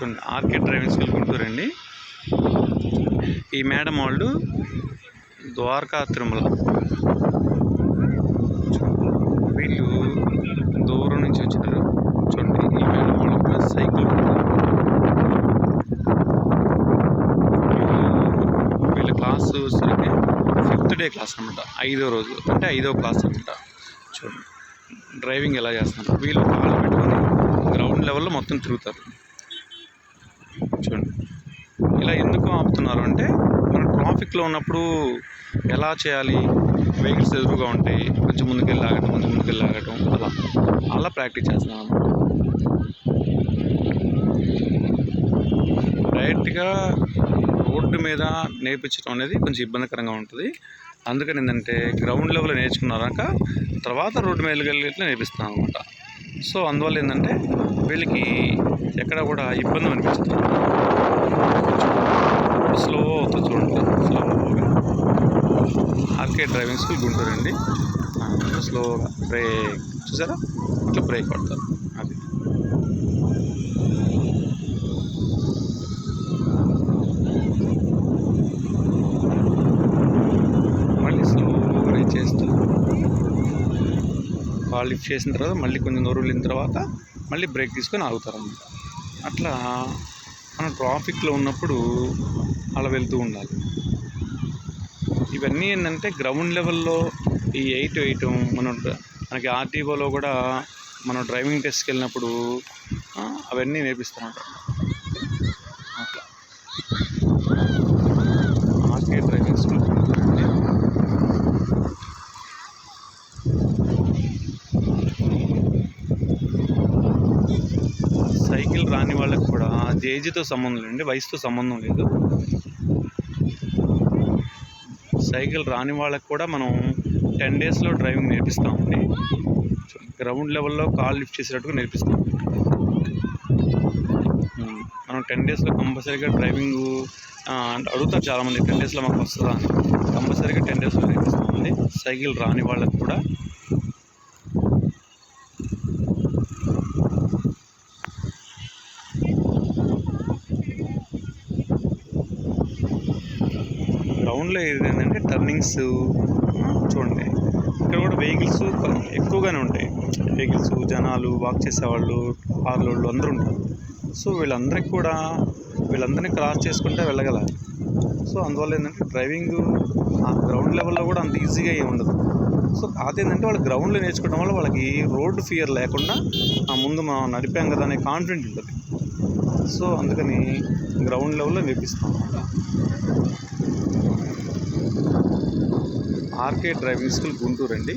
చూడండి RK driving school Guntur అండి ఈ మేడం వాళ్ళు ద్వారకా తిరుమల. వీళ్ళు దూరం నుంచి వచ్చారు చూడండి ఈ మేడం వాళ్ళు కూడా సైకిల్ వీళ్ళ క్లాస్ వచ్చేసరికి ఫిఫ్త్ డే క్లాస్ అనమాట ఐదో రోజు అంటే ఐదో క్లాస్ అనమాట చూడండి డ్రైవింగ్ ఎలా చేస్తున్నారు. వీళ్ళు కాళ్ళు పెట్టుకొని గ్రౌండ్ లెవెల్లో మొత్తం తిరుగుతారు. చూడండి. ఇలా ఎందుకు ఆపుతున్నారు అంటే మనం ట్రాఫిక్లో ఉన్నప్పుడు ఎలా చేయాలి? వెహికల్స్ ఎదురుగా ఉంటాయి కొంచెం ముందుకెళ్ళి ఆగటం కొంచెం ముందుకెళ్ళి ఆగటం అలా అలా ప్రాక్టీస్ చేస్తున్నాం. డైరెక్ట్గా రోడ్డు మీద నేర్పించడం అనేది కొంచెం ఇబ్బందికరంగా ఉంటుంది. అందుకని ఏంటంటే గ్రౌండ్ లెవెల్ నేర్చుకున్నాక తర్వాత రోడ్డు మీద వెళ్ళి నేర్పిస్తాం అనమాట సో అందువల్ల ఏంటంటే వీళ్ళకి ఎక్కడ కూడా ఇబ్బంది అనిపిస్తుంది స్లో అవుతుంది చూడండి. స్లోగా ఆర్కే డ్రైవింగ్ స్కూల్ గుంటూరు అండి స్లోగా బ్రేక్. చూసారా? ఇట్లా బ్రేక్ పడతారు అది మళ్ళీ స్లోగా రీచ్ చేస్తూ కాల్ లిఫ్ట్ చేసిన తర్వాత మళ్ళీ కొంచెం దూరం తర్వాత మళ్ళీ బ్రేక్ తీసుకొని ఆగుతారన్నమాట అట్లా మనం ట్రాఫిక్లో ఉన్నప్పుడు అలా వెళ్తూ ఉండాలి. ఇవన్నీ ఏంటంటే గ్రౌండ్ లెవెల్లో ఈ ఎయిట్ వేయటం మనం మనకి ఆర్టీఓలో కూడా మనం డ్రైవింగ్ టెస్ట్కి వెళ్ళినప్పుడు అవన్నీ నేర్పిస్తామంట ఆర్కే డ్రైవింగ్ స్కూల్ అండి సైకిల్ రాని వాళ్ళకి కూడా ఏజ్తో సంబంధం లేదండి వయసుతో సంబంధం లేదు. సైకిల్ రాని వాళ్ళకి కూడా మనం టెన్ డేస్లో డ్రైవింగ్ నేర్పిస్తామండి గ్రౌండ్ లెవెల్లో కాల్ లిఫ్ట్ చేసేటట్టుగా నేర్పిస్తాం. మనం టెన్ డేస్లో కంపల్సరీగా డ్రైవింగ్ అడుగుతారు చాలామంది టెన్ డేస్లో మాకు వస్తుందా అని. కంపల్సరీగా టెన్ డేస్లో నేర్పిస్తామండి. సైకిల్ రాని వాళ్ళకి కూడా గ్రౌండ్లో ఏంటంటే టర్నింగ్స్ చూడండి. ఇక్కడ కూడా వెహికల్స్ ఎక్కువగానే ఉంటాయి. వెహికల్స్ జనాలు వాక్ చేసేవాళ్ళు కార్లోళ్ళు అందరూ ఉంటారు. సో వీళ్ళందరికీ కూడా వీళ్ళందరినీ క్రాస్ చేసుకుంటే వెళ్ళగలరు సో అందువల్ల ఏంటంటే డ్రైవింగ్ ఆ గ్రౌండ్ లెవెల్లో కూడా అంత ఈజీగా ఏమి ఉండదు. సో అదేంటంటే వాళ్ళు గ్రౌండ్లో నేర్చుకోవడం వల్ల వాళ్ళకి రోడ్డు ఫియర్ లేకుండా ముందు మనం నడిపాం కదా అనే కాన్ఫిడెంట్ ఉంటుంది. సో అందుకని గ్రౌండ్ లెవెల్లో నేర్పిస్తాం. R K driving school Guntur అండి